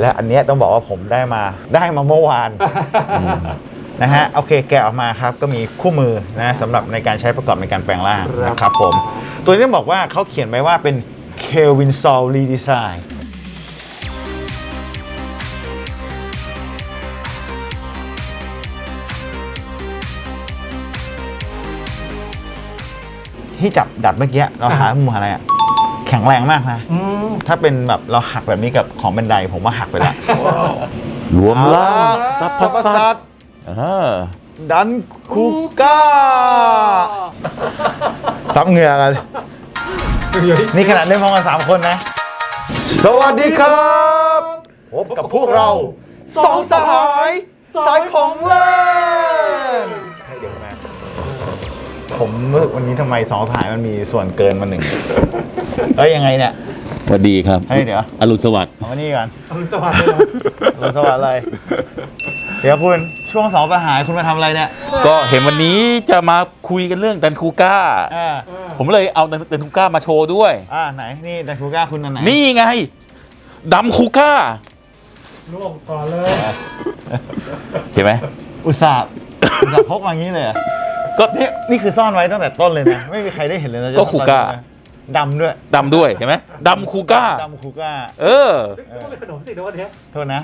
และอันเนี้ยต้องบอกว่าผมได้มาได้มาเมื่อวาน นะฮะโอเคแกะออกมาครับก็มีคู่มือนะสำหรับในการใช้ประกอบในการแปลงร่างครับ นะครับผม ตัวนี้ต้องบอกว่าเขาเขียนไว้ว่าเป็น Kelvin Sol Redesign ที่จับดัดเมื่อกี้เราหามุมอะไรอะ แข็งแรงมากนะ อืม ถ้าเป็นแบบเราหักแบบนี้กับของบันไดผมว่าหักไปแล้วรวมล่างสัพพสัตตเออดันคูก้า ซับเหงื่อกัน นี่ขนาดเล่นพร้อมกันสามคนนะ สวัสดีครับพบกับพวกเราสองสหายสายของเล่นให้เดี๋ยวนะผมวันนี้ทำไมสองสหายมันมีส่วนเกินมาหนึ่ง เอ้ยยังไงเนี่ย สวัสดีครับเฮ้ยเดี๋ยว อรุณสวัสดิ์ เอามานี่ก่อนอรุณสวัสดิ์เลยเหรอลงสวัสดิ์เลย เดี๋ยวคุณช่วงสองสหายคุณมาทำอะไรเนี่ยก็เห็นวันนี้จะมาคุยกันเรื่องดันคูก้า อ่าผมเลยเอาดันคูก้ามาโชว์ด้วย อ่าไหนนี่ดันคูก้าคุณอันไหนนี่ไงดำคูก้าร่วงก่อนเลย เห็นไหม อุตส่าห์อุตส่าห์พกมาอย่างนี้เลยเหรอก็ นี่นี่คือซ่อนไว้ตั้งแต่ต้นเลยนะ ไม่มีใครได้เห็นเลยนะก็คูก้า ดำด้วยดำด้วยเห็นไหมดำคูก้า ดำคูก้า เออนึกว่าเป็นขนมสิโน้ตเนี้ยโทษนะ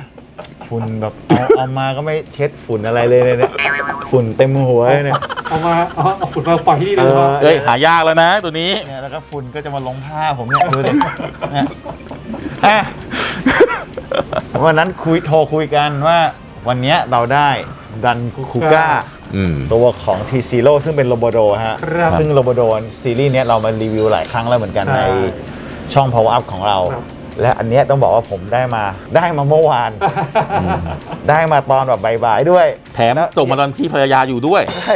ฝุ่นแบบเอาเอามาก็ไม่เช็ดฝุ่นอะไรเลยเนี่ย ฝุ่นเต็มหัวเลยเนี่ย เอามาเอาเอาฝุ่นมาปล่อยที่นี่เลยเหรอเออเอ้ยหายากแล้วนะตัวนี้ เนี่ยแล้วก็ฝุ่นก็จะมาลงผ้าผมเนี่ยดูดิเนี่ยอะ วันนั้นคุยโทรคุยกันว่า วันเนี้ยเราได้ดันคูก้าอืม ตัวของ T Zero ซึ่งเป็นโรบโดฮะ ครับซึ่งโรบโดซีรีส์เนี้ยเรามารีวิวหลายครั้งแล้วเหมือนกันใช่ในช่อง Power Up ของเรา ครับ และอันเนี้ยต้องบอกว่าผมได้มาได้มาเมื่อวาน ได้มาตอนแบบบ่ายๆด้วยแถมส่งมาตอนที่ภรรยาอยู่ด้วย ใช่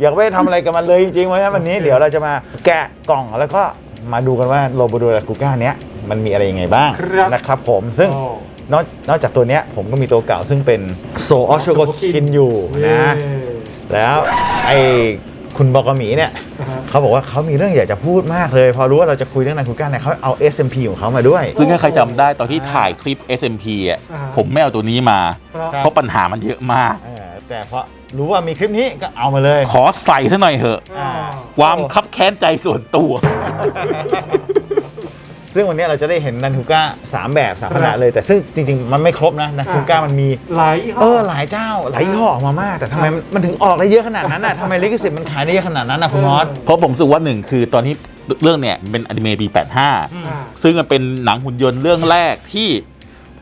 อยากไปทำอะไรกับมันเลยจริงๆเพราะฉะนั้นวันนี้เดี๋ยวเราจะมาแกะกล่องแล้วก็มาดูกันว่าโรบโดและกูก้าเนี้ยมันมีอะไรยังไงบ้างครับ นะครับผมซึ่ง โอ้ นอกนอกจากตัวเนี้ยผมก็มีตัวเก่าซึ่งเป็นโซออชโกคินอยู่นะเย้แล้วไอ้คุณบอกกหมีเนี่ยอ่าฮะเขาบอกว่าเขามีเรื่องอยากจะพูดมากเลย พอรู้ว่าเราจะคุยเรื่องนันคุก้าเนี่ยเขาเอา SMP ของเขามาด้วย ซึ่งถ้าใครจำได้ตอนที่ถ่ายคลิป SMP อะอ่าผมไม่เอาตัวนี้มาครับเพราะปัญหามันเยอะมากเออแต่พอรู้ว่ามีคลิปนี้ก็เอามาเลย ขอใส่ซะหน่อยเถอะอ่าความคับแค้นใจส่วนตัว ซึ่งวันนี้เราจะได้เห็นนันคุก้าสามแบบสามขนาดเลย แต่ซึ่งจริง ๆ มันไม่ครบนะนันคุก้ามันมีหลายยี่ห้อเออหลายเจ้าหลายยี่ห้อออกมามาก แต่ทำไมมันมันถึงออกได้เยอะขนาดนั้นอะทำไมลิขสิทธิ์มันขายได้เยอะขนาดนั้นอะคุณมอสเพราะผมรู้สึกว่าหนึ่งคือตอนที่เรื่องเนี่ยเป็นอนิเมะปีอ่า85 ซึ่งมันเป็นหนังหุ่นยนต์เรื่องแรกที่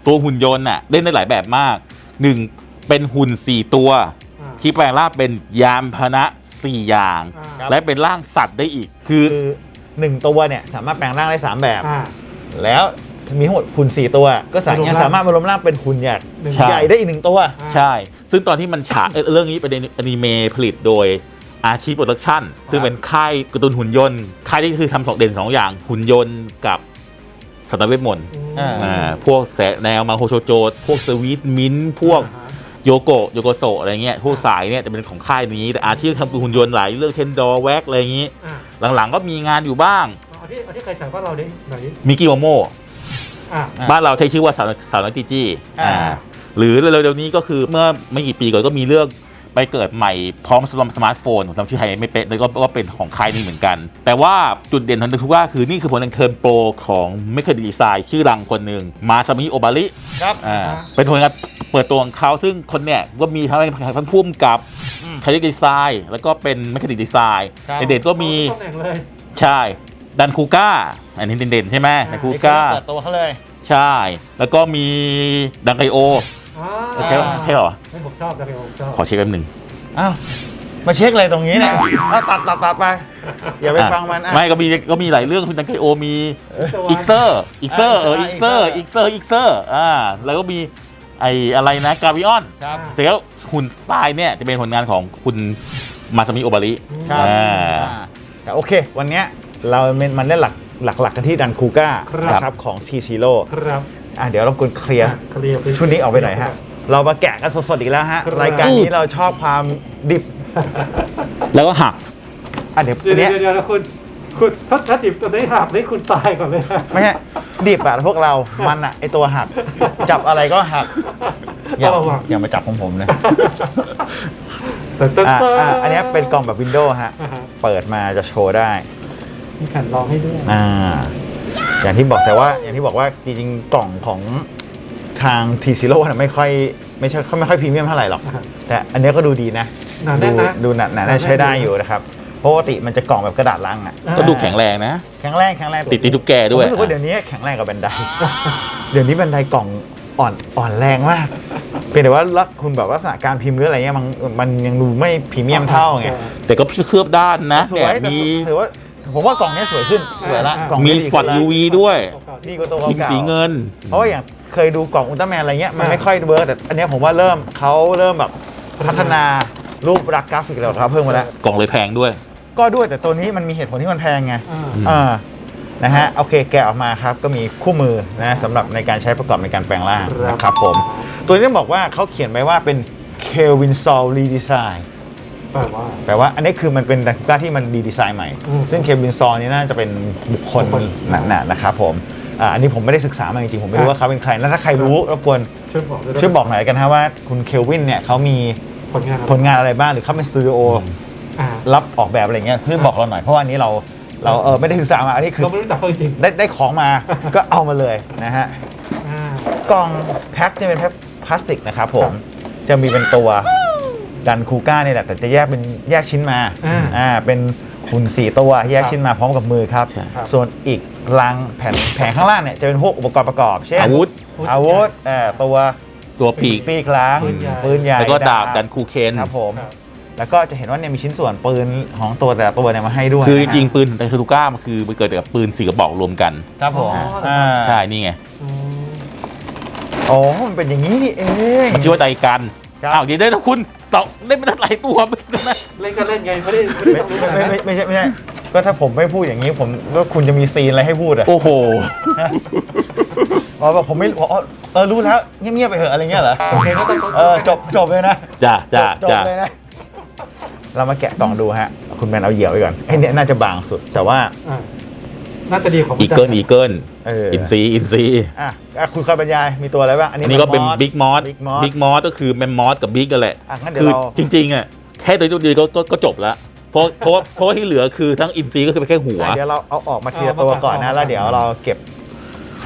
ตัวหุ่นยนต์น่ะเล่นได้หลายแบบมากหนึ่งเป็นหุ่น 4 ตัวอ่าที่แปลงร่างเป็นยานพาหนะ 4 อย่างอ่าและเป็นร่างสัตว์ได้อีก คือคือ หนึ่งตัวเนี่ยสามารถแปลงร่างได้สามแบบ อ่า แล้วมีทั้งหมดหุ่นสี่ตัว ก็สามารถมารวมยังร่างสามารถมารวมร่างเป็นหุ่นใหญ่หนึ่งใช่ใหญ่ได้อีกหนึ่งตัว ใช่ ซึ่งตอนที่มันฉายเอ่อเรื่องนี้เป็นอนิเมะผลิตโดยอาชีพโปรดักชั่น ซึ่งเป็นค่ายการ์ตูนหุ่นยนต์ ค่ายที่คือทำสองเด่นสองอย่าง หุ่นยนต์กับสัตว์เวทมนต์อ่า อ่าพวกแสแนวมาโฮโชโจ พวกสวีทมินท์พวกอ่าฮะ โยโกะโยโกโซอะไรเงี้ยพวกสายเนี่ยจะเป็นของค่ายนี้แต่อาชีพทำหุ่นยนต์หลายเรื่องเทนดอร์แว็กอะไรอย่างงี้ อ่าหลังๆก็มีงานอยู่บ้าง เอาที่เอาที่เคยฉายบ้านเราดิหน่อยดิมิกิโอโมอ่าอะบ้านเราใช้ชื่อว่าสาวสาวน้อยจีจี้อ่า อ่าหรือเร็วๆนี้ก็คือเมื่อไม่กี่ปีก่อนก็มีเรื่อง ไปเกิดใหม่พร้อมสมาร์ทโฟนผมจำชื่อไทยไม่เป๊ะแล้วก็ก็เป็นของค่ายนี้เหมือนกัน แต่ว่าจุดเด่นของทุกว่าคือนี่คือผลงานเทิร์นโปรของไม่เคยดีไซน์ชื่อดังคนหนึ่งมาซามิโอบาริครับ อ่าเป็นผลงานเปิดตัวของเขาซึ่งคนเนี่ยก็มีทั้งทั้งพุ่มกับคาริดีไซน์แล้วก็เป็นไม่เคยดีไซน์ครับ เด่นๆก็มีตำแหน่งเลยใช่ดันคูก้าอันนี้เด่นๆใช่ไหมดันคูนี่คือก้า เปิดตัวเขาเลย ใช่ แล้วก็มีดังไกโอ อ่าใช่ใช่เหรอไม่ผมชอบจังเลยผมชอบขอเช็คแป๊บหนึ่งอ้าวมาเช็คเลยตรงนี้เนี่ยเอาตัดตัดตัดไปอย่าไปฟังมันอะ ไม่ก็มีก็มีหลายเรื่องคุณดังไกโอมีอีกเซอร์อีกเซอร์เอออีกเซอร์อีกเซอร์อีกเซอร์อ่าแล้วก็มีไออะไรนะกาวิออนครับเสร็จแล้วหุ่นสไตล์เนี่ยจะเป็นผลงานของคุณมาซามิโอบาริครับอ่าอ่าแต่โอเค วันเนี้ยเรามันมันได้หลักหลักๆกันที่ดันคูก้าครับนะครับของทีซีโร่ครับ อะเดี๋ยวเราควรเคลียร์เคลียร์พื้ชุดนี้ออกไปหน่อยฮะ เรามาแกะกันสดๆอีกแล้วฮะ ครับ รายการนี้เราชอบความดิบแล้วก็หัก อะเดี๋ยวเดี๋ยวอันเนี้ยเดี๋ยวเดี๋ยวนะคุณคุณถ้าถ้าดิบตัวนี้หักนี่คุณตายก่อนเลยนะไม่ใช่ดิบอะพวกเรา มันอะไอตัวหัก จับอะไรก็หัก อย่าต้องระวังอย่ามาจับของผมนะ แต่แต่อะอะอันเนี้ยเป็นกล่องแบบวินโดว์ฮะ อ่าฮะเปิดมาจะโชว์ได้ มีแผ่นรองให้ด้วย อ่า อย่างที่บอกแต่ว่าอย่างที่บอกว่าจริงๆกล่องของทางทีซีโร่ะไม่ค่อยไม่ใช่ไม่ค่อยพรีเมียมเท่าไหร่หรอกอ่าฮะแต่อันเนี้ยก็ดูดีนะหนาดูแน่นนะ ดูหนาหนาแน่นใช้ได้อยู่นะครับเพราะปกติมันจะกล่องแบบกระดาษลังอะก็ดูแข็งแรงนะ แข็งแรงแข็งแรงติดติดทุกแกผมด้วยรู้สึกว่าเดี๋ยวนี้แข็งแรงกว่าแบนได เดี๋ยวนี้แบนไดกล่องอ่อนอ่อนแรงมากเพียงแต่ว่าลักคุณแบบลักษณะการพิมพ์หรืออะไรเงี้ยมันมันยังดูไม่พรีเมียมเท่าไงแต่ก็เคลือบด้านนะสวเนี่ยยแต่มีถือว่า ผมว่ากล่องเนี้ยสวยขึ้นสวยละกล่องมีนี้สปอตดีขึ้นละ UV ด้วยดีกว่าตัวยิงเก่าสีเงิน เพราะว่าอย่างเคยดูกล่องอุลตร้าแมนอะไรเงี้ยมันไม่ค่อยเวิร์กแต่อันเนี้ยผมว่าเริ่มเขาเริ่มแบบพัฒนารูปลักษณ์กราฟิกเราครับเพิ่มมาแล้ว กล่องเลยแพงด้วย ก็ด้วยแต่ตัวนี้มันมีเหตุผลที่มันแพงไงอ่าอืมอ่านะฮะโอเคแกะออกมาครับก็มีคู่มือนะสำหรับในการใช้ประกอบในการแปลงร่างครับ นะครับผม ตัวนี้ต้องบอกว่าเขาเขียนไว้ว่าเป็น Kelvin Sol Redesign แปลว่า แปลว่าอันนี้คือมันเป็นดักก้าที่มันดีดีไซน์ใหม่ อืมซึ่งเควินซอนี่น่าจะเป็นบุคคลบุคคลหนาๆนะครับผมอ่าอันนี้ผมไม่ได้ศึกษามาจริงๆผมไม่รู้อะว่าเขาเป็นใครแล้วถ้าใครรู้รบกวนช่วยบอกด้วยช่วยบอกหน่อยกันนะว่าคุณเควินเนี่ยเขามีผลงานผลงานอะไรบ้างหรือเขาเป็นสตูดิโออ่ารับออกแบบอะไรเงี้ยช่วยบอกเราหน่อยเพราะว่าอันนี้เราเราเออไม่ได้ศึกษามาอันนี้คือเราไม่รู้จักเขาจริงได้ได้ของมา ก็เอามาเลยนะฮะ ๆอ่ากล่องแพ็คจะเป็นแพ็คพลาสติกนะครับผมจะมีเป็นตัว ดันคูก้าเนี่ยแหละแต่จะแยกเป็นแยกชิ้นมาอ่าอ่าเป็นหุ่นสี่ตัวแยกชิ้นมาพร้อมกับมือครับ ใช่ครับ ส่วนอีกลังแผ่นแผงข้างล่างเนี่ยจะเป็นพวกอุปกรณ์ประกอบ เช่นอาวุธอาวุธเอ่อตัวตัวปีก ปีกล้างปืนใหญ่ ปืนใหญ่แล้วก็ดาบดันคูเคน ครับผม ครับ แล้วก็จะเห็นว่าเนี่ยมีชิ้นส่วนปืนของตัวแต่ละตัวเนี่ยมาให้ด้วยคือจนะฮะริงๆปืนไดทูก้ามันคือมันเกิดจากปืนสี่กระบอกรวมกัน ครับผมอ๋ออ่อ่าใช่นี่ไง อืม อ๋อมันเป็นอย่างนี้นี่เอง มันชื่อว่าไดกัน ครับ อ้าวเดี๋ยวได้นะคุณ ต่อได้ไม่ได้หลายตัวไม่ได้นะเล่นก็เล่นไงไม่ได้ไม่ได้ไม่ต้องรู้ขนาดนั้นไม่ไม่ไม่ใช่ไม่ใช่ก็ถ้าผมไม่พูดอย่างนี้ผมก็คุณจะมีซีนอะไรให้พูดอะโอ้โหอ๋อแบบผมไม่อ๋อเออรู้แล้วเงียบๆไปเถอะอะไรเงี้ยเหรอโอเคก็ต้องเออจบจบเลยนะจ้าจ้าจบจ้าเลยนะเรามาแกะกล่องดูฮะ คุณแมนเอาเหยี่ยวไปก่อนไอ้เนี่ยน่าจะบางสุดแต่ว่า อ่าน่าจะดีของอีเกิลอีเกิลเอออินซีอินซีอะอะคุณคอยบรรยายมีตัวอะไรบ้างอันอันี้นนี้ก็เป็นมอส บิ๊กมอส Big Moss บิ๊กมอสก็คือแมมมอสกับบิ๊กกันแหละ อะงั้นเดี๋ยคืวอเรา จริงๆอะแค่ตัวเดียวก็ก็ก็จบแล้วเพราะเพราะว่าเพราะว่าที่เหลือคือทั้งอินซีก็คือเป็นแค่หัว อะเดี๋ยวเราเอาออกมาทีละตัวก่อนนะ แล้วเดี๋ยวเราเก็บ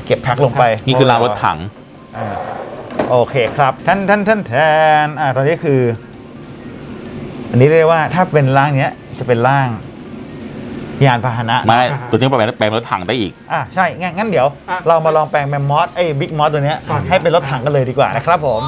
เก็บแพ็คลงไปนี่คือรางรถถัง อ่าโอเคครับท่านท่านท่านแทนอ่าตอนนี้คือ อันนี้เรียกว่าถ้าเป็นร่างเนี้ยจะเป็นร่าง ยานพาหนะไม่ตัวนี้แปลงแปลงรถถังได้อีกอะใช่งั้นงั้นเดี๋ยว เรามาลองแปลงแมมมอสไอ้บิ๊กมอสตัวเนี้ยให้เป็นรถถังกันเลยดีกว่านะครับผม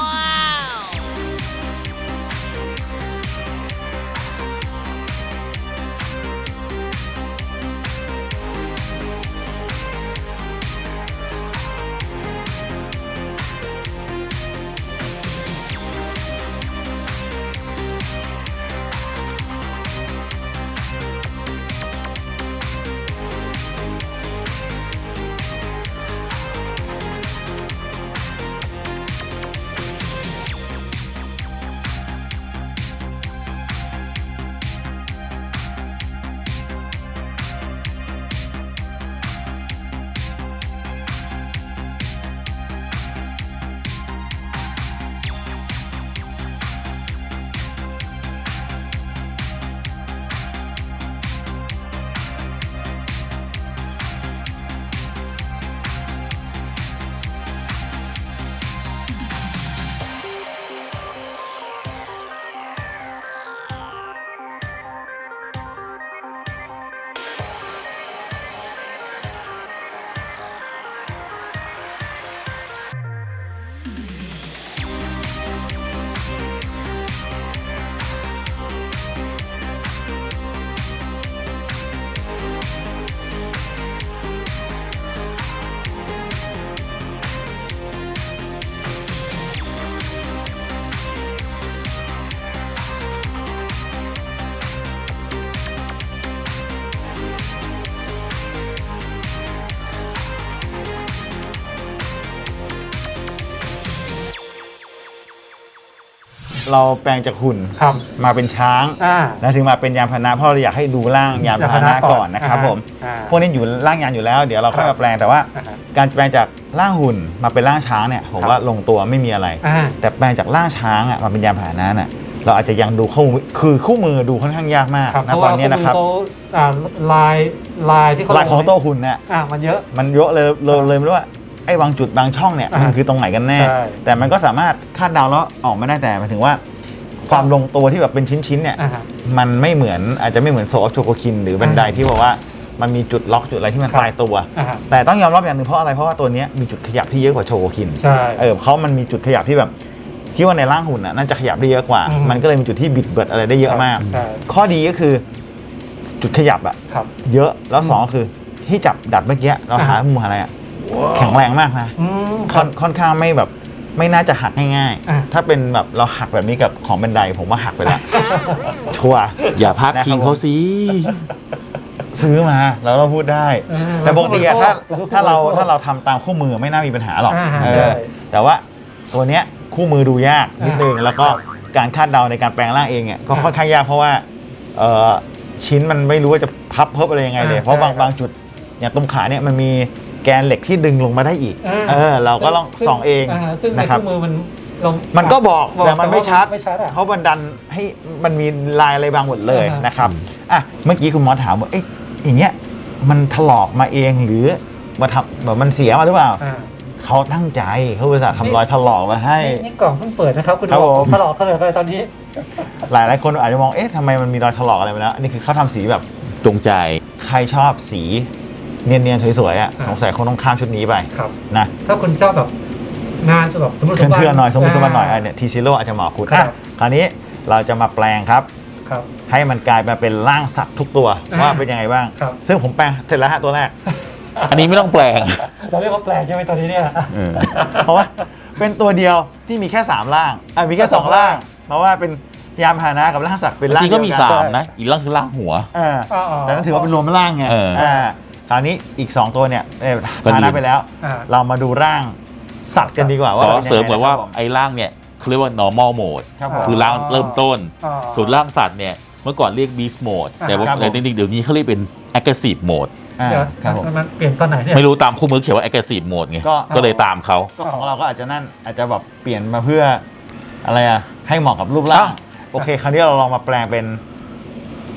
เราแปลงจากหุ่นครับมาเป็นช้างอ่า แล้วถึงมาเป็นยานพาหนะเพราะเราอยากให้ดูร่างยานพาหนะก่อนนะครับผมอ่าพวกนี้อยู่ร่างยานอยู่แล้ว เดี๋ยวเราค่อยมาแปลงแต่ว่า อ่าฮะการแปลงจากร่างหุ่นมาเป็นร่างช้างเนี่ยผมครับว่าลงตัวไม่มีอะไร อ่า แต่แปลงจากร่างช้างอะมาเป็นยานพาหนะน่ะเราอาจจะยังดูคู่มือคือคู่มือดูค่อนข้างยากมากครับนะเพราะตอว่านนี้นะครับเขาอ่าลายลายที่เขาลายของตัวหุ่นเนี่ย อ่ามันเยอะ มันเยอะเลยเลยเลยไม่รู้ว่า ไอ้บางจุดบางช่องเนี่ยอ่ามัมันคือตรงไหนกันแน่ ใช่แต่มันก็สามารถคาดเดาแล้วออกไม่ได้แต่หมายถึงว่า ความลงตัวที่แบบเป็นชิ้นๆเนี่ยอ่าฮะมันไม่เหมือนอาจจะไม่เหมือนโซออฟโชโกคินหรือบันไดที่บอกว่ามันมีจุดล็อกจุดอะไรที่มันครับ ตายตัว อ่าฮะ แต่ต้องยอมรับอย่างหนึ่งเพราะอะไรเพราะว่าตัวเนี้ยมีจุดขยับที่เยอะกว่าโชโกคินใช่เออเขามันมีจุดขยับที่แบบที่ว่าในร่างหุ่นน่ะน่าจะขยับได้เยอะกว่า อืมมันก็เลยมีจุดที่บิดเบิดอะไรได้เยอะมาก ใช่ ข้อดีก็คือจุดขยับอะครับ เยอะแล้วสองก็คือที่จับดัดเมื่อกี้เราหาอ่ามุมอะไรอะ แข็งแรงมากนะอืมคค่รัอบ นค่อนข้างไม่แบบไม่น่าจะหักง่ายอะ ๆ ถ้าเป็นแบบเราหักแบบนี้กับของบันไดผมว่าหักไปแล้วชัวร์อย่าพาดพิงเขาสิ ซื้อมาแล้วเราพูดได้เออแต่ปกติอะถ้าเราก็พูดถ้าเราเราก็พูดถ้าเราทำตามคู่มือไม่น่ามีปัญหาหรอกอ่าเอใช่อแต่ว่าตัวเนี้ยคู่มือดูยากนิดนึงอ่าแล้วก็การคาดเดาในการแปลงร่างเองเนี่ยก็อ่าค่อนข้างยากเพราะว่าเอ่อชิ้นมันไม่รู้ว่าจะพับเพิ่มอะไรยังไงเลย อ่าเพราะบางใช่บางจุดอย่างตรงขาเนี่ยมันมี แกนเหล็กที่ดึงลงมาได้อีก อ่า เออ เราก็ต้องซึ่ส่องเองาซึ่งในนะครับ เครื่องมือมันเรามันก็บอกบอกแต่มันไม่ชัด ไม่ชัดอะ เพราะมันดันให้มันมีลายอะไรบางหมดเลยอ่าฮะ นะครับ อะ เมื่อกี้คุณหมอถามว่า เอ๊ะอย่างเงี้ย มันถลอกมาเองหรือมาทำแบบมันเสียมาหรือเปล่า อ่า เขาตั้งใจเขาอุตส่าห์ทำรอยถลอกมาให้ นี่นี่กล่องเพิ่งเปิดนะครับ คุณครับบอกผม ตลอดเขาเลยตอนนี้ หลายหลายๆคนอาจจะมอง เอ๊ะทำไมมันมีรอยถลอกอะไรมาแล้ว อันนี้คือเขาทำสีแบบ จงใจ ใครชอบสี เนียนๆสวยๆอะอ่า สงสัยคงต้องข้ามชุดนี้ไปครับ นะถ้าคุณชอบแบบงานแบบสมมติเทื่อนๆหน่อยสมมติสมมติหน่อยอันเนี้ยทีซิโร่อาจจะเหมาะคุณครัอะบคราวนี้เราจะมาแปลงครับ ครับ ให้มันกลายมาเป็นร่างสัตว์ทุกตัวอ่าว่าเป็นยังไงบ้าง ครับ ซึ่งผมแปลงเสร็จแล้วฮะตัวแรก อันนี้ไม่ต้องแปลง เราเรียกว่าแปลกใช่ไหมตัวนี้เนี่ย เออ เพราะว่าเป็นตัวเดียวที่มีแค่3ร่างอะมีแค่สอง2ร่างร่างเพราะว่าเป็นยานพาหนะกับร่างสัตว์เป็นร่างจริงก็มีเดียวสามนนะ อีกร่างคือร่างหัว เอออ๋อแต่นั่นถือว่าเป็นรวมร่างไงเอออ่อ่าค ราวนี้อีก 2 ตัวเนี่ยเอ่อก็ดีพาหนะไปแล้ว อ่า เรามาดูร่างสัตว์กันดีกว่าว่าขอป็นยังไงเสริมก่อนว่าะครับผไอ้ร่างเนี่ยเขาเรียกว่า normal mode ครับผม คือร่างเริ่มต้น อ๋อ ส่วนร่างสัตว์เนี่ยเมื่อก่อนเรียก beast mode อ่าแต่ว่าครับผม แต่จริงๆเดี๋ยวนี้เขาเรียกเป็น aggressive mode อ่าเดี๋ยวครับผมมันเปลี่ยนตอนไหนเนี่ย ไม่รู้ตามคู่มือเขียนว่า aggressive mode ไง ก็ก็เลยตามเขา ก็ของเราก็อาจจะนั่นอาจจะแบบเปลี่ยนมาเพื่ออะไรอะให้เหมาะกับรูปร่างอ้าว โอเค คราวนี้เราลองมาแปลงเป็น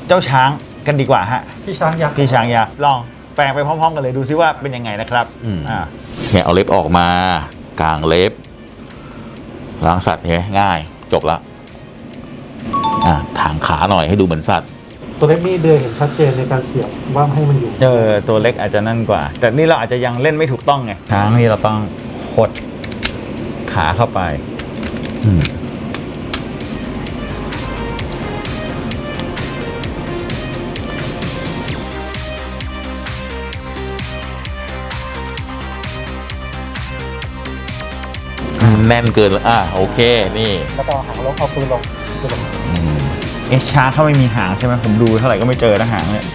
เจ้าช้างกันดีกว่าฮะ พี่ช้างยักษ์พี่ช้างยักษ์ลอง แปลงไปพร้อม ๆ กันเลยดูซิว่าเป็นยังไงนะครับอืม อ่าเนี่ยเอาเล็บออกมากลางเล็บล้างสัตว์เนี่ยง่าย จบละอะถางขาหน่อยให้ดูเหมือนสัตว์ตัวเล็กนี่เดือเห็นชัดเจนในการเสียบว่าให้มันอยู่ เออตัวเล็กอาจจะนั่นกว่า แต่นี่เราอาจจะยังเล่นไม่ถูกต้องไงช้างนี่เราต้องหดขาเข้าไป อืม แน่นเกินอะโอเคนี่แล้วก็เอาหางลงเอาปืนลงปืนลงเอ๊ะช้างเขาไม่มีหางใช่ไหมผมดูเท่าไหร่ก็ไม่เจอนะหางเนี่ย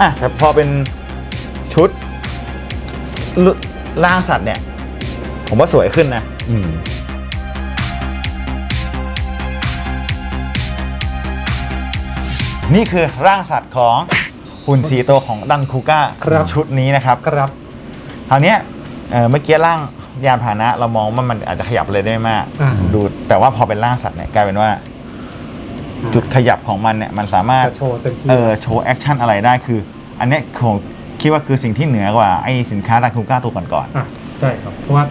อะแต่พอเป็นชุดลล่างสัตว์เนี่ย ผมว่าสวยขึ้นนะอืมนี่คือร่างสัตว์ของหุ่นสีตัวของดันคูก้าชุดนี้นะครับครับคราวเนี้ยเอ่อเมื่อกี้ร่าง ยานพาหนะเรามองว่ามันอาจจะขยับอะไรได้ไม่มาก อ่า ดูแต่ว่าพอเป็นร่างสัตว์เนี่ยกลายเป็นว่า จุดขยับของมันเนี่ยมันสามารถ จะโชว์เต็มที่ เออโชว์แอคชั่นอะไรได้คือ อันเนี้ยผมคิดว่าคือสิ่งที่เหนือกว่าไอ้สินค้าดันคูก้าตัวก่อนอะใช่ครับ เพราะว่า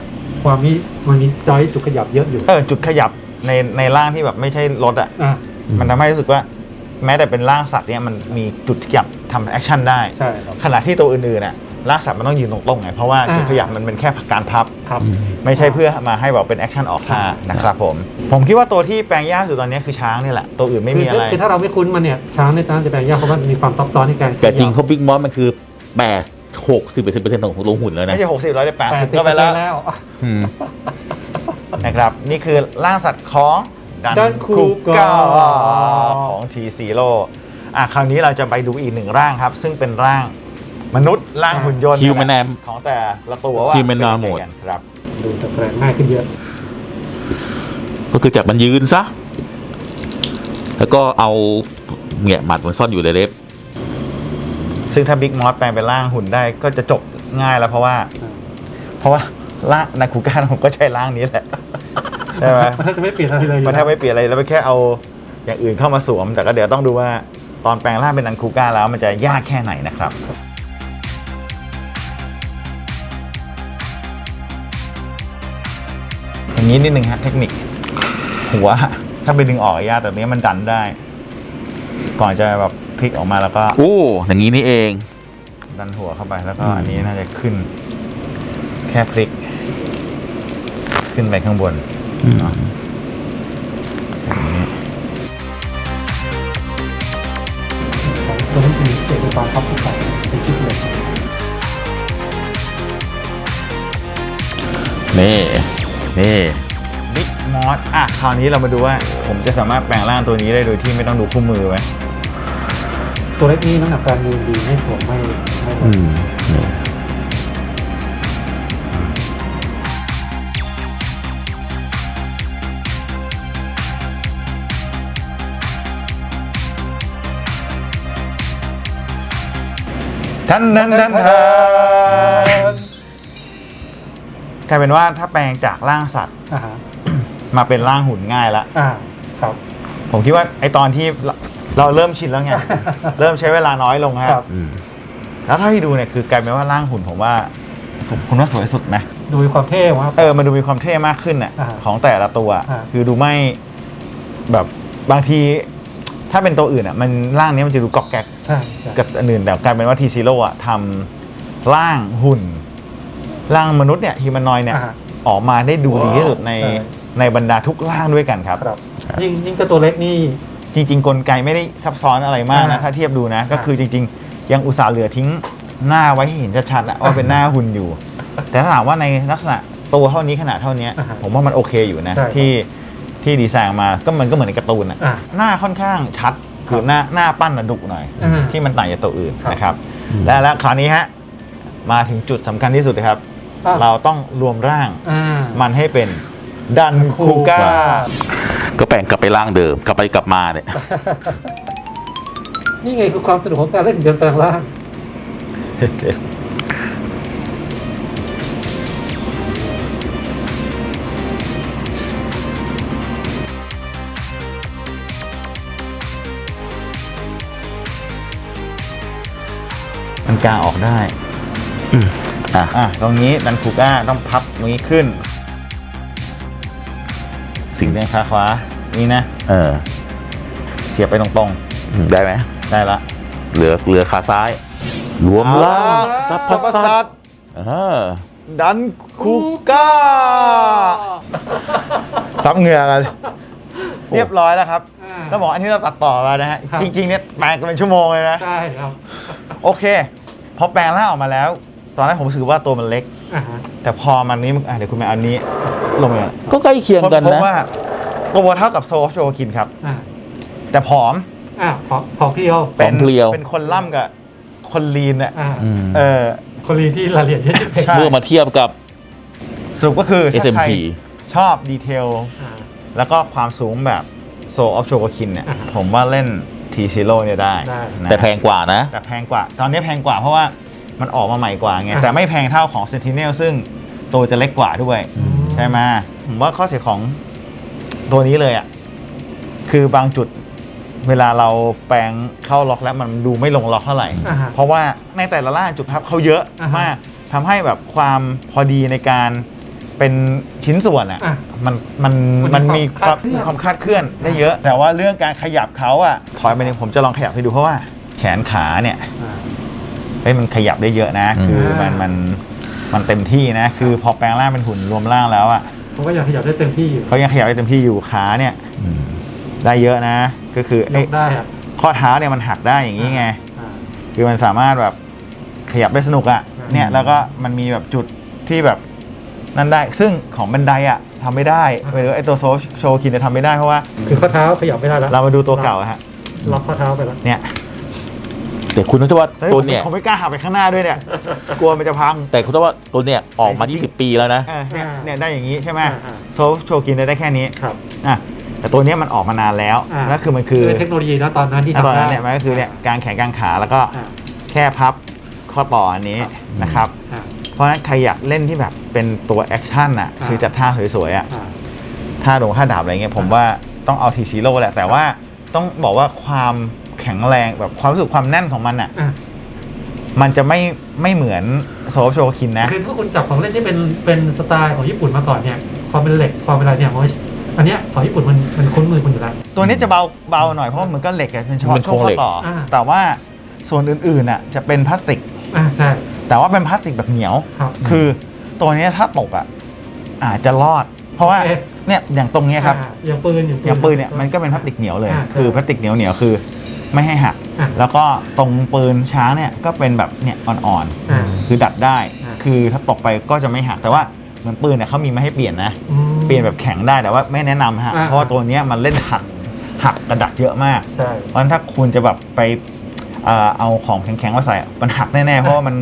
ความนี้มันมีจอยจุดขยับเยอะอยู่ๆเออจุดขยับในในร่างที่แบบไม่ใช่รถอะอะมันทำให้รู้สึกว่า แม้แต่เป็นร่างสัตว์เนี่ยมันมีจุดขยับทำแอคชั่นได้ ใช่ครับ ขณะที่ตัวอื่นๆน่ะ ร่างสัตว์มันต้องยืนตรงๆไงเพราะว่าอ่าจุดขยับมันเป็นแค่การพับ ครับ ไม่ใช่เพื่อมาให้แบบเป็นแอคชั่นออกท่านะครับผม ผมคิดว่าตัวที่แปลงยากสุดตอนนี้คือช้างนี่แหละ ตัวอื่นไม่มีอะไร คือถ้าเราไม่คุ้นมันเนี่ยช้างในตอนจะแปลงยากเพราะมันมีความซับซ้อนในการแต่จริงเขาบิ๊กมอสมันคือแปดหกสิบเปอร์เซ็นต์ของลงหุ่นแล้วนะไม่ใช่60ร้อยแปดแปสิดบสิบก็ไปแล้วแล้ว อืม นะครับ นี่คือร่างสัตว์ของดันดันคูคูก้าก้าของทีซีโร่อะคราวนี้เราจะไปดูอีกหนึ่งร่างครับ ซึ่งเป็นร่าง มนุษย์ร่างหุ่นยนต์ Human นี่แหละ Am ของแต่ละตัวว่า Human เป็นยังไง Mode กันครับ ดูจะแปลงง่ายขึ้นเยอะ ก็คือจับมันยืนซะ แล้วก็เอาเนี่ยหมัดมันซ่อนอยู่ในเล็บ ซึ่งถ้าบิ๊กมอสแปลงเป็นร่างหุ่นได้ก็จะจบง่ายแล้วเพราะว่า เพราะว่าร่างนาคูก้าผมก็ใช้ร่างนี้แหละใช่ไหม มันแทบจะไม่เปลี่ยนอะไรเลยมันแทบไม่เปลี่ยนอะไรแล้วไปแค่เอาอย่างอื่นเข้ามาสวม แต่ก็เดี๋ยวต้องดูว่าตอนแปลงร่างเป็นนันคูก้าแล้วมันจะยากแค่ไหนนะครับ อย่างนี้นิดนึงฮะเทคนิค หัว ถ้าไปดึงออกยากแต่เนี้ยมันดันได้ ก่อนจะแบบพลิกออกมาแล้วก็โอ้อย่างนี้นี่เอง ดันหัวเข้าไปแล้วก็อืมอันนี้น่าจะขึ้น แค่พลิก ขึ้นไปข้างบนเนาะอย่างนี้ตัวนี้จะมีเอกสารครับทุกสายเป็นชุดเลยนี่ นี่บิ๊กมอสอะคราวนี้เรามาดูว่า ผมจะสามารถแปลงร่างตัวนี้ได้โดยที่ไม่ต้องดูคู่มือไหมตัวเล็กนี้น้ำหนักการยืนดีไม่ถ่วงไม่ไม่ลอืดมนี่ท่านนั้นท่านทาน กลายเป็นว่าถ้าแปลงจากร่างสัตว์อ่าฮะมาเป็นร่างหุ่นง่ายละ อ่าครับ ผมคิดว่าไอตอนที่เราเราเริ่มชินแล้วไง เริ่มใช้เวลาน้อยลงฮะครับ อืมแล้วถ้าที่ดูเนี่ยคือกลายเป็นว่าร่างหุ่นผมว่าสมคุณว่าสวยสุดนะ ดูมีความเท่ครับเออ มันดูมีความเท่มากขึ้นน่ะอ่าของแต่ละตัวอ่า คือดูไม่แบบบางที ถ้าเป็นตัวอื่นอะมันร่างนี้มันจะดูกอกแก๊กใช่ใช่กับอันอื่นแต่กลายเป็นว่าทีซีโร่อะทำร่างหุ่น ร่างมนุษย์เนี่ยฮิมานอยเนี่ยอ่าออกมาได้ดูดีที่สุดในใช่ ในบรรดาทุกร่างด้วยกันครับ ครับ ยิ่งยิ่งเจ้าตัวเล็กนี่ จริง ๆ กลไกไม่ได้ซับซ้อนอะไรมากนะ อ่าถ้าเทียบดูนะ ก็อ่าคือจริง ๆ ยังอุตส่าห์เหลือทิ้งหน้าไว้ให้เห็นชัดๆอะว่าเป็นหน้าหุ่นอยู่ แต่ถ้าถามว่าในลักษณะตัวเท่านี้ขนาดเท่านี้อ่าฮะผมว่ามันโอเคอยู่นะ ใช่ครับที่ที่ดีไซน์ออกมาก็มันก็เหมือนในการ์ตูนอะอ่าหน้าค่อนข้างชัดคือหน้าหน้าปั้นระดุหน่อย อ่าที่มันต่างจากตัวอื่นครับ นะครับ และแล้วคราวนี้ฮะมาถึงจุดสำคัญที่สุดนะครับ อะ เราต้องรวมร่าง อ่า มันให้เป็นดันคูก้า ก็แปลงกลับไปร่างเดิมกลับไปกลับมาเนี่ย นี่ไงคือความสนุกของการเล่นหุ่นยนต์แปลงร่าง มันกางออกได้ อะ อะตรงนี้ดันคูก้าต้องพับตรงนี้ขึ้น สิ่งเลี้ยงขาขวา นี่นะ เออเสียบไปตรงอืมได้ไหมๆ ได้ละเหลือเหลือขาซ้าย รวมร่างสัพพสัตตว์เออดันคูก้า ซับเหงื่อกันเรียบร้อยแล้วครับอ่าต้องบอกอันนี้เราตัดต่อมานะฮะ ครับ จริงๆเนี่ยแปลงกันเป็นชั่วโมงเลยนะ ใช่ครับ โอเค พอแปลงร่างออกมาแล้วต อนแรกผมรู้สึกว่าตัวมันเล็ก อ่าฮะแต่พอมันนี้มันอะเดี๋ยวคุณแม่เอาอันนี้ลงไปก่อนก็ใกล้เคียงกันพบนะ ว่าตัวเท่ากับโซฟโจคินครับ อ่าแต่ผอมอ่าพอพอพี่เอาเป็นผอมเพรียว เป็นคนล่ำกับคนลีนอะอ่าอืมเออ คนรีที่รายละเอียดเยอะจริงใช่ เมื่อมาเทียบกับ สรุปก็คือถ้าใคร SMP ชอบดีเทล อ่า แล้วก็ความสูงแบบโซออฟโชโกคินเนี่ย อ่าฮะผมว่าเล่นทีซีโร่เนี่ยได้ได้ นะแต่แพงกว่านะ แต่แพงกว่า ตอนนี้แพงกว่าเพราะว่า มันออกมาใหม่กว่าไงอ่าแต่ไม่แพงเท่าของ Sentinel ซึ่งตัวจะเล็กกว่าด้วยอืมใช่ไหมผมว่าข้อเสียของตัวนี้เลยอะคือบางจุดเวลาเราแปลงเข้าล็อกแล้วมันดูไม่ลงล็อกเท่าไหร่ อ่าฮะเพราะว่าในแต่ละล่างจุดพับเขาเยอะอ่าฮะมากทำให้แบบความพอดีในการเป็นชิ้นส่วนอะอะมันมันมัมันนมีมีคาวความมความคาดเคลื่อนได้เยอะ แต่ว่าเรื่องการขยับเขาอะถอยไปหนึ่งผมจะลองขยับให้ดูเพราะว่า แขนขาเนี่ยอ่า เฮ้ยมันขยับได้เยอะนะอืมคือมันมันมันเต็มที่นะ คือพอแปลงร่างเป็นหุ่นรวมร่างแล้วอะผมก็อยากขยับได้เต็มที่อยู่เขายังขยับได้เต็มที่อยู่ขาเนี่ยอืมได้เยอะนะ ก็คือยไอ้กได้อะข้อเท้าเนี่ยมันหักได้อย่างนี้ไงอ่าคือมันสามารถแบบขยับได้สนุกอะ่ะอืมเนี่ยแล้วก็มันมีแบบจุดที่แบบนั่นได้ ซึ่งของบันไดอะ่ะทำไม่ได้หมายถึงว่าไอ้ตัวโซโชว์คินจะทำไม่ได้เพราะว่า คือข้อเท้าขยับไม่ได้แล้ว เรามาดูตัวเก่าอะฮะล็อกข้อเท้าไปแล้วเนี่ย แต่คุณนึกว่าฮ้ยตัวเนี่ยผมไม่กล้าหักไปข้างหน้าด้วยเนี่ย กลัวมันจะพัง แต่คุณนึกว่าตัวเนี่ยออกมา 20 ปีแล้วนะ เออเนี่ยเนี่ยได้อย่างนี้ใช่ไหมอ่าโซโชว์คินได้แค่นี้ครับ อะแต่ตัวเนี้ยมันออกมานานแล้วอ่า แล้วคือมันคือเทคโนโลยีนะตอนนั้นที่ตอนทำได้นั้นเนี่ยมันก็คือเนี่ยกางแขนกางขาแล้วก็อ่า แค่พับข้อต่ออันนี้นะครับ อ่า เพราะฉะนั้นใครอยากเล่นที่แบบเป็นตัวแอคชั่นอะอ่า คือจัดท่าสวยๆอะอ่า ท่าดงท่าดาบอะไรเงี้ยผมว่าต้องเอาทีซีโร่แหละแต่ว่าต้องบอกว่าความ แข็งแรงแบบความรู้สึกความแน่นของมันอะ อ่ามันจะไม่ไม่เหมือนโซฟโชคินนะ คือถ้าคุณจับของเล่นที่เป็นเป็นสไตล์ของญี่ปุ่นมาก่อนเนี่ยความเป็นเหล็กความเป็นอะไรเนี่ยมันไม่อันเนี้ยของญี่ปุ่นมันมันคุ้นมือคุณอยู่แล้ว ตัวนี้จะเบาเบาหน่อยเพราะมันก็เหล็กอะเป็นเฉพาะมันช่วงโครงข้เหล็อกต่ออา แต่ว่าส่วนอื่นๆอะจะเป็นพลาสติก อ่าใช่แต่ว่าเป็นพลาสติกแบบเหนียว ครับ คือตัวเนี้ยถ้าตกอะอาจจะรอด เพราะว่าเอ๊ะเนี่ยอย่างตรงเนี้ยครับ อ่าอย่างปืนอย่างปืน อย่างปืนเนี่ยมันก็เป็นพลาสติกเหนียวเลย อ่า คือพลาสติกเหนียวเหนียวๆคือ ไม่ให้หัก อ่าแล้วก็ตรงปืนช้างเนี่ยก็เป็นแบบเนี่ยอ่อนอ่าๆคือดัดได้ อ่าคือถ้าตกไปก็จะไม่หัก แต่ว่าเหมือนปืนเนี่ยเขามีมาให้เปลี่ยนนะ อืม เปลี่ยนแบบแข็งได้แต่ว่าไม่แนะนำฮะ อ่า เพราะว่าตัวเนี้ยมันเล่นหักหักกระดักเยอะมาก ใช่ เพราะฉะนั้นถ้าคุณจะแบบไปเอ่อเอาของแข็งๆมาใส่อะมันหักแน่ๆ เพราะว่ามัน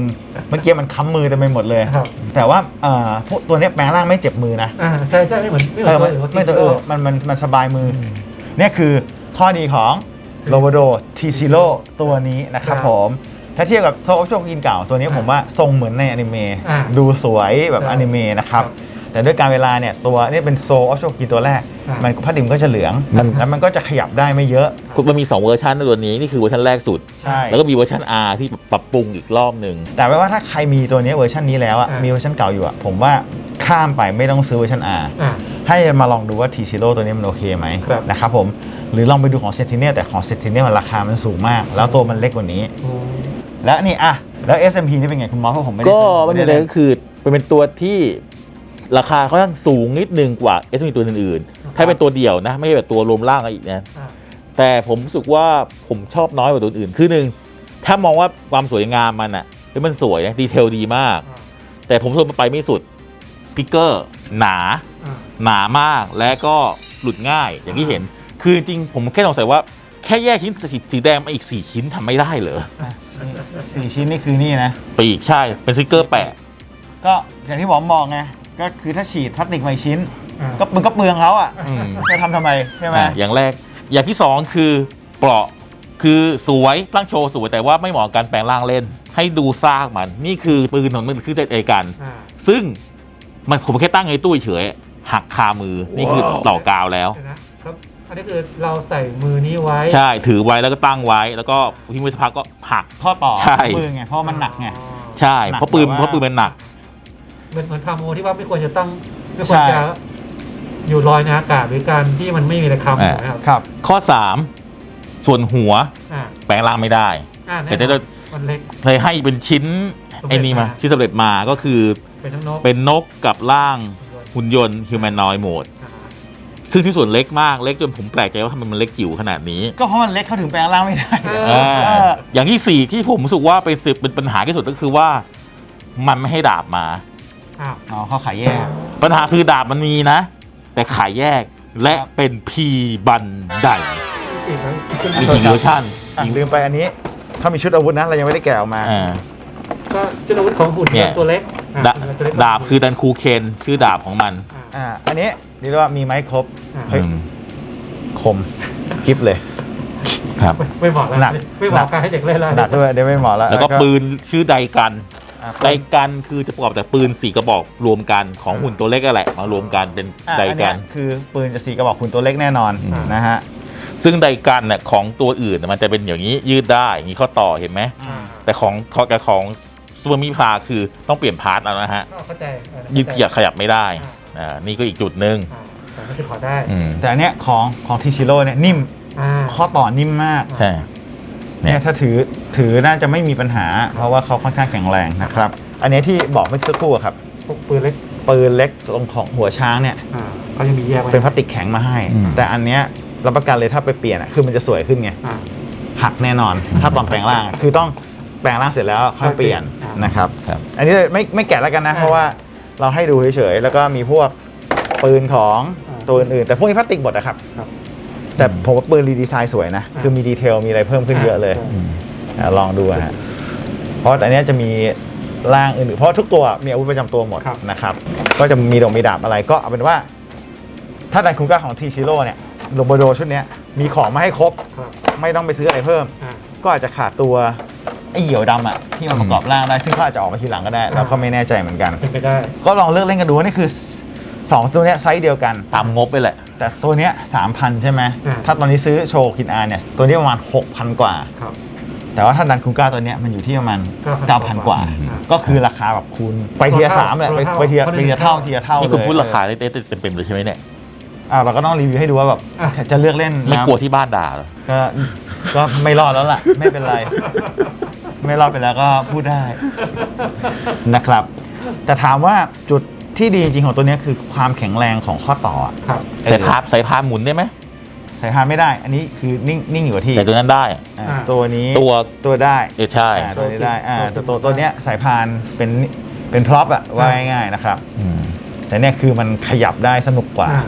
เมื่อกี้มันค้ำมือเต็มไปหมดเลย ครับ แต่ว่าเอ่อพวกตัวเนี้ยแปลงร่างไม่เจ็บมือนะ อ่าใช่ใช่ไม่เหมือนไม่เหเอมืออนมันตัวอื่นไม่ตัวอื่นมันมันมันสบายมืออเนี่ยคือข้อดีของ โ o โ o โดทีซิโ o ตัวนี้นะครับครับผม ถ้าเทียบกับโซโชกินเก่าตัวนี้ผมว่าทรงเหมือนในอนิเมะอ่าดูสวยแบบใช่อนิเมะนะครับครับ แต่ด้วยการเวลาเนี่ยตัวนี่เป็นโซออฟโชกินตัวแรก อ่ามัมันพลาสติกมันก็จะเหลืองมัน แล้วมันก็จะขยับได้ไม่เยอะมันมี 2 เวอร์ชันนะตัวนี้ นี่คือเวอร์ชันแรกสุด ใช่ แล้วก็มีเวอร์ชัน R ที่ปรับปรุงอีกรอบหนึ่ง แต่ว่าถ้าใครมีตัวนี้เวอร์ชันนี้แล้วอะอ่ามี มีเวอร์ชันเก่าอยู่อะผมว่าข้ามไปไม่ต้องซื้อเวอร์ชัน R อ่า ให้มาลองดูว่าทีซิโ o ตัวนี้มันโอเคไหมครับ นะครับผม หรือลองไปดูของเซ n ติเน l แต่ของเซ n ติเน l มันราคามันสูงมาก แล้วตัวมันเล็กกว่านี้อืมและนี่อะแล้ว SMP นี่เป็นไงคุณมอสเพราะผมไม่ได้ก็ซื้อไม่ได้เลยก็คือเป็นตัวที่ราคาค่อนข้างสูงนิดนึงกว่า s อตัวอื่นๆ ถ้าเป็นตัวเดียวนะ ไม่ใช่แบบตัวรวมร่างอะไรอีกนะ อ่า แต่ผมรู้สึกว่าผมชอบน้อยกว่าตัวอื่น คือหนึ่งถ้ามองว่าความสวยงามมันอะเฮ้ยมันสวยนะดีเทลดีมากอ่าแต่ผมรู้สึกมันไปไม่สุดสติกเกอร์หนา อ่า หนามากและก็หลุดง่ายอย่างที่เห็น คือจริงๆผมแค่สงสัยว่าแค่แยกชิ้นสีสีแดงมาอีก 4 ชิ้นทำไม่ได้เหรอสี่ชิ้นนี่คือนี่นะ ปีกใช่เป็นสติกเกอร์แปะ ก็อย่างที่ผมบอกไงก็คือถ้าฉีดพลาสติกมาอีกชิ้น อ่า ก็มันก็เปลืองเขาอะอืม จะทำทำไมใช่ไหมอะอย่างแรกอย่างที่สองคือเปราะคือสวยตั้งโชว์สวยแต่ว่าไม่เหมาะกับการแปลงร่างเล่น ให้ดูซากมัน นี่คือปืนของมันคือใจกัน อ่า ซึ่งมันผมแค่ตั้งไอ้ตู้เฉยๆหักคามือนี่คือต่อกาวแล้ว เดี๋ยวนะครับ อันนี้คือเราใส่มือนี้ไว้ ใช่ถือไว้แล้วก็ตั้งไว้ แล้วก็ทิ้งไว้สักพักก็หัก ข้อต่อใช่ มือไงเพราะมันหนักไงอ๋อใช่ หนักเพราะปืนแบบว่า เพราะปืนมันหนัก เหมือนเหมือนพาโมที่ว่าไม่ควรจะต้องไม่ควรใช่จะอยู่ลอยในอากาศหรือการที่มันไม่มีอะไรคำอ่านะครับครับ ข้อ 3 ส่วนหัวอ่าแปลงร่างไม่ได้ อ่าแต่แน่นจะอนมันเล็กเคยให้เป็นชิ้นสำเร็จไอ้นี่มามาที่สำเร็จมาก็คือเป็นทั้งนกเป็นนกกับร่างหุ่นยนต์ humanoid mode อ่า ซึ่งที่ส่วนเล็กมากเล็กจนผมแปลกใจว่าทำไมมันเล็กจิ๋วขนาดนี้ ก็เพราะมันเล็กเขาถึงแปลงร่างไม่ได้เอออ่าอย่างที่สี่ที่ผมรู้สึกว่าเป็นสิบเป็นปัญหาที่สุดก็คือว่า มันไม่ให้ดาบมา อ้าวอ๋อเขาขายแยก ปัญหาคือดาบมันมีนะ แต่ขายแยกและครับ เป็นพีบันไดอีกแล้วมีกี่เวอร์ชันอะลืมไปอันนี้เขามีชุดอาวุธนะเรายังไม่ได้แกะออกมา อ่า ก็จุดอาวุธของหุ่นเนี่ยยนต์ตัวเล็ก อะดาตัวเล็กดาบคือดันคูเคนชื่อดาบของมันอ่าอ่าอันนี้เรียกว่ามีไม้ครบอ่าเฮ้ย อืมคมกิฟเลย ครับ ไม่ไม่เหมาะแล้วหนัก ไม่เหมาะการให้เด็กเล่นแล้วหนักด้วยเดี๋ยวไม่เหมาะแล้วแล้วก็ปืนชื่อไดกันอะไดกันคือจะประกอบจากปืนสี่กระบอกรวมกันของหุ่นตัวเล็กก็แหละมารวมกันเป็นอะไดอันกัเนี้นยคือปืนจะสีกระบอกคุณตัวเล็กแน่นอนอืม นะฮะซึ่งไดกันเนี่ยของตัวอื่นน่ะมันจะเป็นอย่างนี้ยืดได้มีข้อต่อเห็นไหม อ่าแต่ของแต่ของ ซูเปอร์มิพาคือต้องเปลี่ยนพาร์ทแล้วนะฮะก็เข้าใจเออยืดเกียร์ขยับไม่ได้อ่าอ่านี่ก็อีกจุดหนึ่งอ่าแต่ไม่ใช่ถอดได้อืมแต่อันเนี้ยของของทีชิโร่เนี่ยนิ่มอ่าข้อต่อนิ่มมากใช่ เนี่เนี่ยยถ้าถือถือน่าจะไม่มีปัญหา เพราะว่าเขาค่อนข้างแข็งแรงนะครับ อันเนี้ยที่บอกเมื่อสักครู่อะครับพวกปืนเล็กปืนเล็กตรงของหัวช้างเนี่ย อ่าเขายังมีแยกไว้เป็นพลาสติกแข็งมาให้แต่อันเนี้ยรับประกันเลยถ้าไปเปลี่ยนอะคือมันจะสวยขึ้นไงอ่าหักแน่นอน ถ้าตอนแปลงร่างอะคือต้อง แปลงร่างเสร็จแล้วค่อยเปลี่ยนอ่านนะครับครับอันนี้ไม่ไม่แกะแล้วกันนะอ่าเพราะว่าเราให้ดูเฉยๆแล้วก็มีพวกปืนของอ่าตัวอื่นๆแต่พวกนี้พลาสติกหมดนะครับครับแต่ผมว่าปืนรีดีไซน์สวยนะอ่าคือมีดีเทลมีอะไรเพิ่มขึ้นเยอะเลยใช่อืมอะลองดูอะฮะเพราะแต่อันเนี้ยจะมีร่างอื่นๆเพราะทุกตัวมีอาวุธประจำตัวหมดครับนะครับ ก็จะมีดงมีดาบอะไรก็เอาเป็นว่า ถ้าดันคูก้าของทีซิโร่เนี่ยโรโบโดชุดเนี้ยมีของมาให้ครบครับไม่ต้องไปซื้ออะไรเพิ่มอ่าก็อาจจะขาดตัว ไอ้เหี่ยวดำอะที่มันประกอบร่างได้ซึ่งเขาอาจจะออกมาทีหลังก็ได้ เราก็ไม่แน่ใจเหมือนกัน เป็นไปได้ ก็ลองเลือกเล่นกันดูนี่คือสองตัวเนี้ยไซส์เดียวกัน ตามงบไปแหละ แต่ตัวเนี้ยสามพันใช่ไหมอ่า ถ้าตอนนี้ซื้อโชว์คินอาร์เนี่ยตัวนี้ประมาณ 6,000 กว่า ครับ แต่ว่าถ้าดันคูก้าตัวเนี้ยมันอยู่ที่ประมาณ9,000 9,000กว่า อ่าก็คือราคาแบบคูณไปเทียร์สามแหละไปไปเทียร์ไปเทียร์เท่าเทียร์เท่านี่เลคุณยพูดราคาได้เต็มๆเลยใช่ไหมเนี่ย อ่าเราก็ต้องรีวิวให้ดูว่าแบบอะ จะเลือกเล่นไม่นะกลัวที่บ้านด่าเหรอ ก็ก็ไม่รอดแล้วล่ะ ไม่เป็นไร ไม่รอดไปแล้วก็พูดได้ นะครับ แต่ถามว่าจุดที่ดีจริงๆของตัวเนี้ยคือความแข็งแรงของข้อต่ออะครับใส่พาใส่พานหมุนได้ไหมสายพานไม่ได้ อันนี้คือนิ่งนิ่งอยู่กับที่แต่ตัวนั้นได้อะอ่าอ่า ตัวนี้ตัวตัวได้เออใช่ อ่าตัวนี้ได้อ่าตัตัววตัวตัวเนี้ยสายพานเป็นเป็นพร็อพอะว่าอ่าง่ายๆนะครับ อืม แต่เนี่ยคือมันขยับได้สนุกกว่า อ่า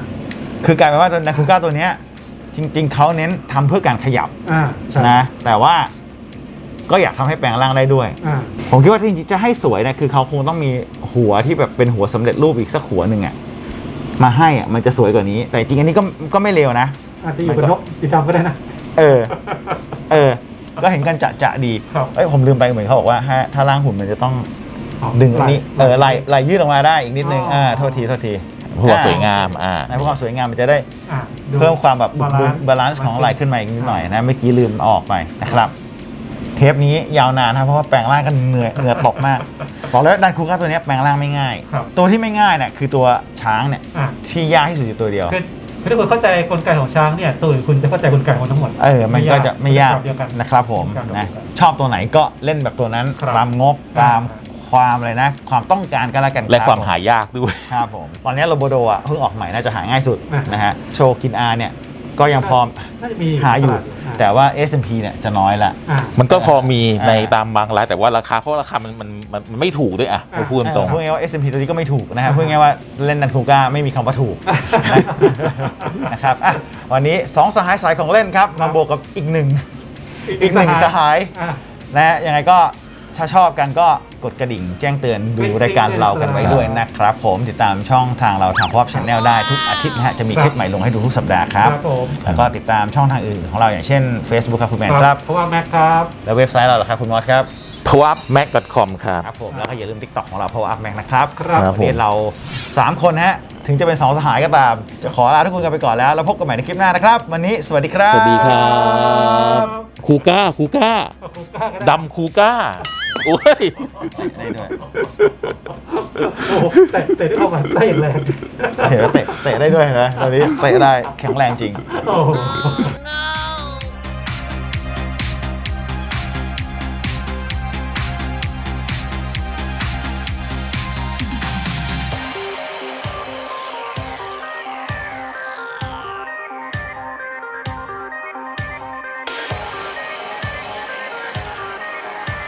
คือกลายเป็นว่านาคุก้าตัวเนี้ยจริง ๆเขาเน้นทำเพื่อการขยับอ่าใช่นะ แต่ว่า ก็อยากทำให้แปลงร่างได้ด้วย อ่า ผมคิดว่าจริงๆจะให้สวยเนะคือเขาคงต้องมีหัวที่แบบเป็นหัวสำเร็จรูปอีกสักหัวหนึ่งอะมาให้อะมันจะสวยกว่านี้ แต่จริงๆอันนี้ก็ก็ไม่เลวนะ อาจจะอยู่กับนกสีดำก็ได้นะ เออ เออ ก็เห็นกันจะจะๆดีครับ เอ้ยผมลืมไปเหมือนเขาบอกว่าถ้าถ้าร่างหุ่นมันจะต้องดึงอันนี้เออไหลไหลยืดออกมาได้อีกนิดนึงอ๋ออ่ อ่าโทษทีโทษทีหัวสวยงามอ่า ในพวกความสวยงามมันจะได้อ่าดู เพิ่มความแบบบาลานซ์ บาลานซ์ของไหลขึ้นมาอีกนิดหน่อยนะเมื่อกี้ลืมเอาออกไปนะครับเท ปนี้ยาวนานครับเพราะว่าแปลงร่างกันเหนื่อยเหงื่อตกมากบอกแล้วดันคูก้าตัวเนี้ยแปลงร่างไม่ง่าย ครับตัวที่ไม่ง่ายเนี่ยคือตัวช้างเนี่ยอ่าที่ยากที่สุดอยู่ตัวเดียว คือคือถ้าคุณเข้าใจกลไกของช้างเนี่ยตัวอื่นคุณจะเข้าใจกลไกของมันทั้งหมดเออ มันก็จะไม่ยากเดียวกัน นะครับผมเดียวกันะเดียวกันชอบตัวไหนก็เล่นแบบตัวนั้นครับ ตามงบตามความอะไรนะ ความต้องการกันละกันและรับความผหายากด้วย ครับผม ตอนนี้โรโบโดอะเพิ่งออกใหม่น่าจะหาง่ายสุดอะ นะฮะโชคินอาร์เนี่ย ก็ยังพอน่าจะมีหาอยู่ตลดอ่าแต่ว่า S&P เนี่ยจะน้อยละ อ่า มันก็พอมีอ่า ในตามบางรายแต่ว่าราคาเพราะราคามันมันมันมันไม่ถูกด้วยอะอ่า พูดตรงพูดง่ายๆว่า S&P ตัวนี้ก็ไม่ถูกนะฮะอ่า พูดง่ายๆว่าเล่นนันคูก้าไม่มีคำว่าถูกนะนะครับอะวันนี้สองสหายสายของเล่นครับมาบวกกับอีกหนึ่งอีกหนึ่งสหายอ่านะฮะยังไงก็ ถ้าชอบกันก็กดกระดิ่งแจ้งเตือนดูรายการเรากันไว้ด้วยนะครับผมติดตามช่องทางเราทางพอบช n แนลได้ทุกอาทิตย์นะฮะจะมีคลิปใหม่ลงให้ดูทุกสัปดาห์ครับ ครับผม แล้วก็ติดตามช่องทางอื่นของเราอย่างเช่น Facebook ครับคุณแมนครับ เพราะว่าแม็กครับ และเว็บไซต์เราเหรอครับคุณมอสครับๆ p o w u p m a c c o m ครับ ครับผมแล้วก็อย่าลืม TikTok ของเรา Power Up Mac นะครับครับครับวันนี้เรา 3 คนฮะ ถึงจะเป็นสองสหายก็ตาม จะขอลาทุกคนกันไปก่อนแล้ว แล้วพบกันใหม่ในคลิปหน้านะครับ วันนี้สวัสดีครับ สวัสดีครับ คูก้าคูก้าขอบคุณก้าก็ไดำคูก้า โอ้ยได้ด้วยโอ้โหเตะเตะด้วยความหมันไส้แรงเห็นว่าเตะเตะได้ด้วยนะตอนนี้เตะได้แข็งแรงจริง โอ้โห No!